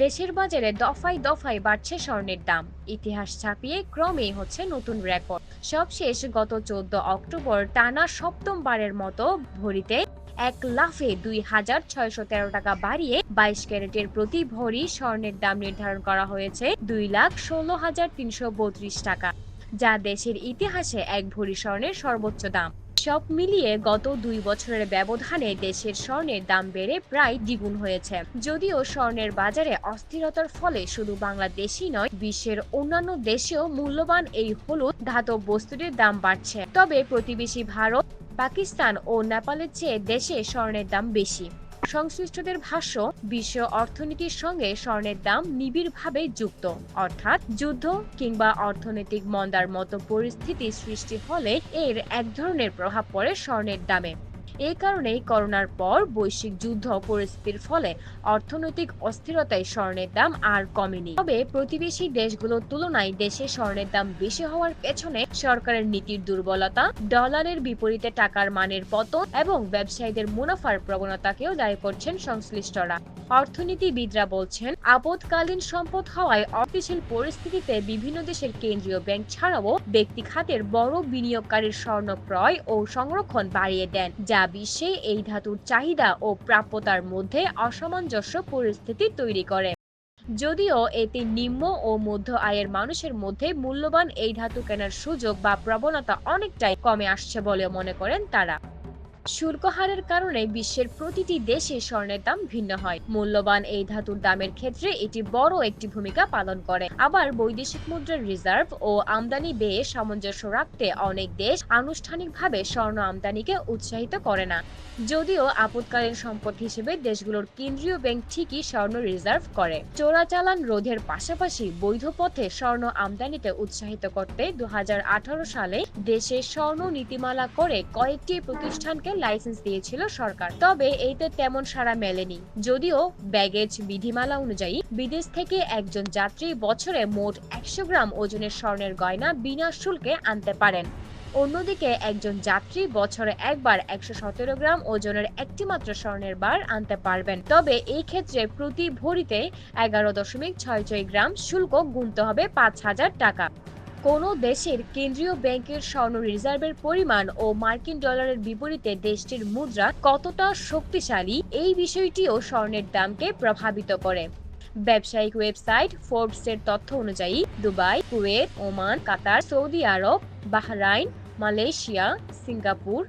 দেশের বাজারে দফায় দফায় বাড়ছে স্বর্ণের দাম। ইতিহাস ছাপিয়ে ক্রমেই হচ্ছে নতুন রেকর্ড। সবশেষ গত চোদ্দ অক্টোবর টানা সপ্তমবারের মতো ভরিতে এক লাফে দুই হাজার ছয়শো তেরো টাকা বাড়িয়ে বাইশ ক্যারেটের প্রতি ভরি স্বর্ণের দাম নির্ধারণ করা হয়েছে দুই লাখ ষোলো হাজার তিনশো বত্রিশ টাকা, যা দেশের ইতিহাসে এক ভরি স্বর্ণের সর্বোচ্চ দাম। সব মিলিয়ে গত দুই বছরের ব্যবধানে দেশের স্বর্ণের দাম বেড়ে প্রায় দ্বিগুণ হয়েছে। যদিও স্বর্ণের বাজারে অস্থিরতার ফলে শুধু বাংলাদেশই নয়, বিশ্বের অন্যান্য দেশেও মূল্যবান এই হলুদ ধাতব বস্তুটির দাম বাড়ছে। তবে প্রতিবেশী ভারত, পাকিস্তান ও নেপালের চেয়ে দেশে স্বর্ণের দাম বেশি। সংশ্লিষ্টদের ভাষ্য, বিশ্ব অর্থনীতির সঙ্গে স্বর্ণের দাম নিবিড়ভাবে যুক্ত। অর্থাৎ যুদ্ধ কিংবা অর্থনৈতিক মন্দার মতো পরিস্থিতি সৃষ্টি হলে এর এক ধরনের প্রভাব পড়ে স্বর্ণের দামে। এই কারণেই করোনার পর বৈশ্বিক যুদ্ধ পরিস্থিতির ফলে অর্থনৈতিক অস্থিরতায় স্বর্ণের দাম আর কমেনি। তবে প্রতিবেশী দেশগুলোর তুলনায় দেশে স্বর্ণের দাম বেশি হওয়ার পেছনে সরকারের নীতির দুর্বলতা, ডলারের বিপরীতে টাকার মানের পতন এবং ব্যবসায়ীদের মুনাফার প্রবণতাকেও দায়ী করছেন সংশ্লিষ্টরা। অর্থনীতিবিদরা বলছেন, আপদকালীন সম্পদ হওয়ায় অস্থিতিশীল পরিস্থিতিতে বিভিন্ন দেশের কেন্দ্রীয় ব্যাংক ছাড়াও ব্যক্তি খাতের বড় বিনিয়োগকারীর স্বর্ণ ক্রয় ও সংরক্ষণ বাড়িয়ে দেন, যা বিশ্বে এই ধাতুর চাহিদা ও প্রাপ্যতার মধ্যে অসামঞ্জস্য পরিস্থিতি তৈরি করে। যদিও এতে নিম্ন ও মধ্য আয়ের মানুষের মধ্যে মূল্যবান এই ধাতু কেনার সুযোগ বা প্রবণতা অনেকটাই কমে আসছে বলে মনে করেন তারা। শুল্ক হারের কারণে বিশ্বের প্রতিটি দেশে স্বর্ণের দাম ভিন্ন হয়। মূল্যবান এই ধাতুর দামের ক্ষেত্রে এটি বড় একটি ভূমিকা পালন করে। আবার বৈদেশিক মুদ্রার রিজার্ভ ও আমদানি ব্যয়ে সামঞ্জস্য রাখতে অনেক দেশ আনুষ্ঠানিকভাবে স্বর্ণ আমদানিকে উৎসাহিত করে না। যদিও আপৎকালীন সম্পদ হিসেবে দেশগুলোর কেন্দ্রীয় ব্যাংক ঠিকই স্বর্ণ রিজার্ভ করে। চোরাচালান রোধের পাশাপাশি বৈধ পথে স্বর্ণ আমদানিতে উৎসাহিত করতে দু হাজার আঠারো সালে দেশে স্বর্ণ নীতিমালা করে কয়েকটি প্রতিষ্ঠানকে লাইসেন্স দিয়েছিল সরকার। তবে এতে তেমন সাড়া মেলেনি। যদিও ব্যাগেজ বিধিমালা অনুযায়ী বিদেশ থেকে একজন যাত্রী বছরে মোট একশো গ্রাম ওজনের স্বর্ণের গয়না বিনা শুল্কে আনতে পারেন। অন্যদিকে একজন যাত্রী বছরে একবার একশো সতেরো গ্রাম ওজনের একটি মাত্র স্বর্ণের বার আনতে পারবেন। তবে এই ক্ষেত্রে প্রতি ভরিতে এগারো দশমিক ছয় ছয় গ্রাম শুল্ক গুনতে হবে পাঁচ হাজার টাকা। কোনো দেশের কেন্দ্রীয় ব্যাংকের স্বর্ণ রিজার্ভের পরিমাণ ও মার্কিন ডলারের বিপরীতে দেশটির মুদ্রা কতটা শক্তিশালী, এই বিষয়টিও স্বর্ণের দামকে প্রভাবিত করে। ব্যবসায়িক ওয়েবসাইট ফোর্বসের তথ্য অনুযায়ী, Dubai, Kuwait, Oman, Qatar, Saudi Arab, Bahrain, Malaysia, Singapore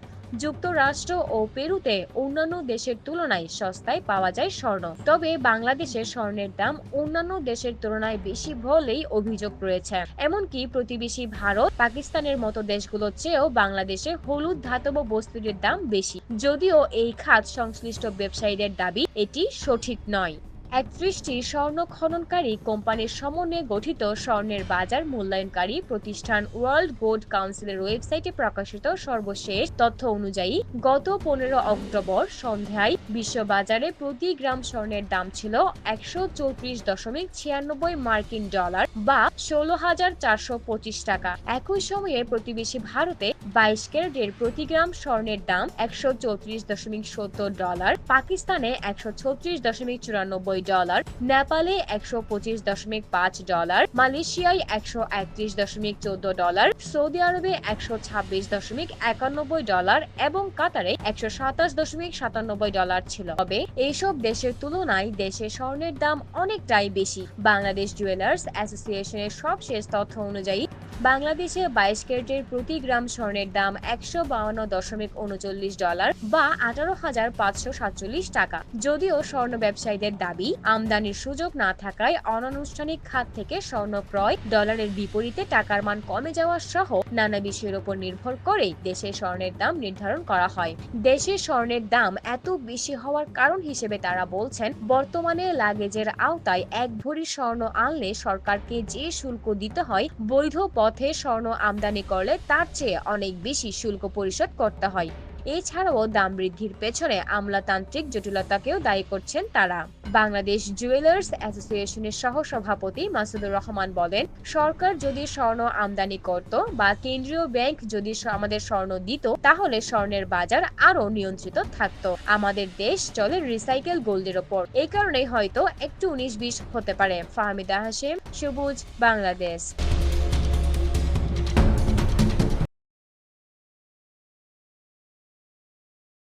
যুক্তরাষ্ট্র ও পেরুতে অন্যান্য দেশের তুলনায় সস্তায় পাওয়া যায় স্বর্ণ। তবে বাংলাদেশে স্বর্ণের দাম অন্যান্য দেশের তুলনায় বেশি বলেই অভিযোগ রয়েছে। এমনকি প্রতিবেশী ভারত, পাকিস্তানের মতো দেশগুলোর চেয়েও বাংলাদেশে হলুদ ধাতব বস্তুটির দাম বেশি। যদিও এই খাত সংশ্লিষ্ট ব্যবসায়ীদের দাবি, এটি সঠিক নয়। একত্রিশটি স্বর্ণ খননকারী কোম্পানির সমন্বয়ে গঠিত স্বর্ণের বাজার মূল্যায়নকারী প্রতিষ্ঠান ওয়ার্ল্ড গোল্ড কাউন্সিলের ওয়েবসাইটে প্রকাশিত সর্বশেষ তথ্য অনুযায়ী, গত পনেরো অক্টোবর সন্ধ্যায় বিশ্ববাজারে প্রতি গ্রাম স্বর্ণের দাম ছিল একশো চৌত্রিশ দশমিক ছিয়ানব্বই মার্কিন ডলার বা ষোলো হাজার চারশো পঁচিশ টাকা। একই সময়ে প্রতিবেশী ভারতে বাইশ ক্যারেটের প্রতি গ্রাম স্বর্ণের দাম একশো চৌত্রিশ দশমিক সত্তর ডলার, পাকিস্তানে একশো ছত্রিশ দশমিক চুরানব্বই ডলার, নেপালে একশো পঁচিশ দশমিক পাঁচ ডলার, মালয়েশিয়ায় একশো একত্রিশ দশমিক চোদ্দ ডলার, সৌদি আরবে একশো ছাব্বিশ দশমিক একানব্বই ডলার এবং কাতারে একশো সাতাশ দশমিক সাতানব্বই ডলার ছিল। তবে এইসব দেশের তুলনায় দেশে স্বর্ণের দাম অনেকটাই বেশি। বাংলাদেশ জুয়েলার্স অ্যাসোসিয়েশনের সবশেষ তথ্য অনুযায়ী বাংলাদেশে বাইশ ক্যারেটের প্রতি গ্রাম স্বর্ণের দাম একশো বাউন্ন দশমিক উনচল্লিশ ডলার বা আঠারো হাজার পাঁচশো সাতচল্লিশ টাকা। যদিও স্বর্ণ ব্যবসায়ীদের দাবি, আমদানির সুযোগ না থাকায় অনানুষ্ঠানিক খাত থেকে স্বর্ণ ক্রয় ডলারের বিপরীতে টাকার মান কমে যাওয়া সহ নানা বিষয়ের উপর নির্ভর করে দেশে স্বর্ণের দাম নির্ধারণ করা হয়। দেশে স্বর্ণের দাম এত বেশি হওয়ার কারণ হিসেবে তারা বলছেন, বর্তমানে লাগেজের আওতায় এক ভরি স্বর্ণ আনলে সরকারকে যে শুল্ক দিতে হয়, বৈধ পথে স্বর্ণ আমদানি করলে তার চেয়ে অনেক বেশি শুল্ক পরিশোধ করতে হয়। এছাড়াও দাম বৃদ্ধির পেছনে আমলাতান্ত্রিক জটিলতাকেও দায়ী করছেন তারা। বাংলাদেশ জুয়েলার্স অ্যাসোসিয়েশনের সহ সভাপতি মাসুদুর রহমান বলেন, সরকার যদি স্বর্ণ আমদানি করত বা কেন্দ্রীয় ব্যাংক যদি আমাদের স্বর্ণ দিত, তাহলে স্বর্ণের বাজার আরও নিয়ন্ত্রিত থাকত। আমাদের দেশ চলে রিসাইকেল গোল্ডের ওপর। এই কারণেই হয়তো একটু উনিশ বিশ হতে পারে। ফাহমিদা হাসিম সবুজ বাংলাদেশ।